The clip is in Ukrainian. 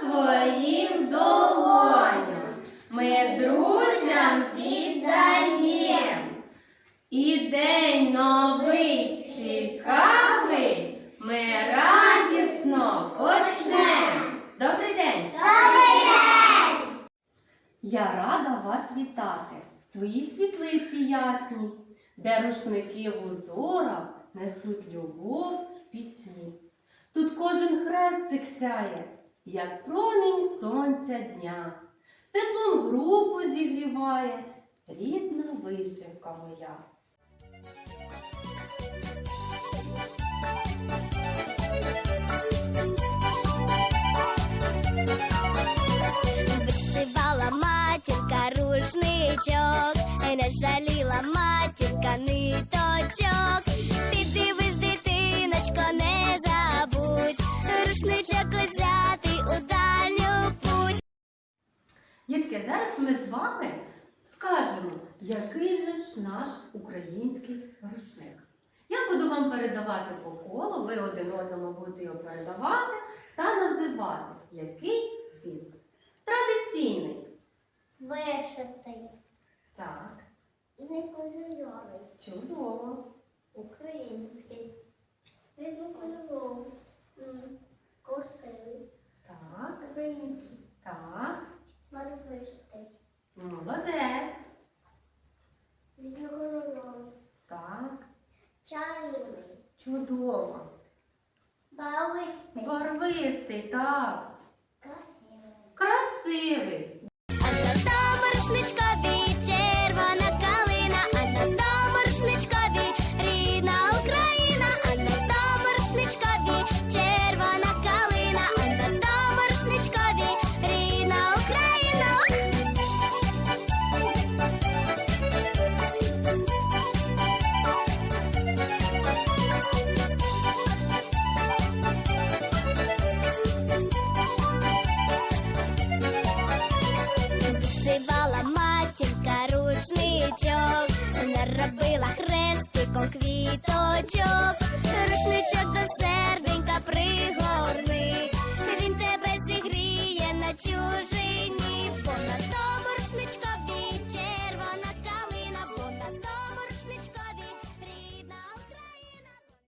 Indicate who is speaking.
Speaker 1: Своїм долоням ми друзям віддаєм. І день новий цікавий ми радісно почнем. Добрий день! Добрий день! Я рада вас вітати в своїй світлиці ясній, де рушники в узорах несуть любов в пісні. Тут кожен хрестик сяє, як промінь сонця дня. Теплом групу зігріває рідна вишивка моя.
Speaker 2: Вишивала матінка рушничок, не жаліла
Speaker 1: зараз ми з вами скажемо, який же ж наш український рушник. Я буду вам передавати по колу, ви один одному будете його передавати та називати, який він. Традиційний.
Speaker 2: Вишитий
Speaker 1: Так,
Speaker 2: і не кольоровий,
Speaker 1: чудово.
Speaker 2: український, різнокольоровий, красивий,
Speaker 1: Так,
Speaker 2: український,
Speaker 1: так.
Speaker 2: Барвистий,
Speaker 1: Молодець.
Speaker 2: різнокольоровий,
Speaker 1: Так,
Speaker 2: чарівний,
Speaker 1: чудово.
Speaker 2: барвистий,
Speaker 1: Барвистий, так.
Speaker 2: красивий.
Speaker 1: Красивий.
Speaker 2: А 就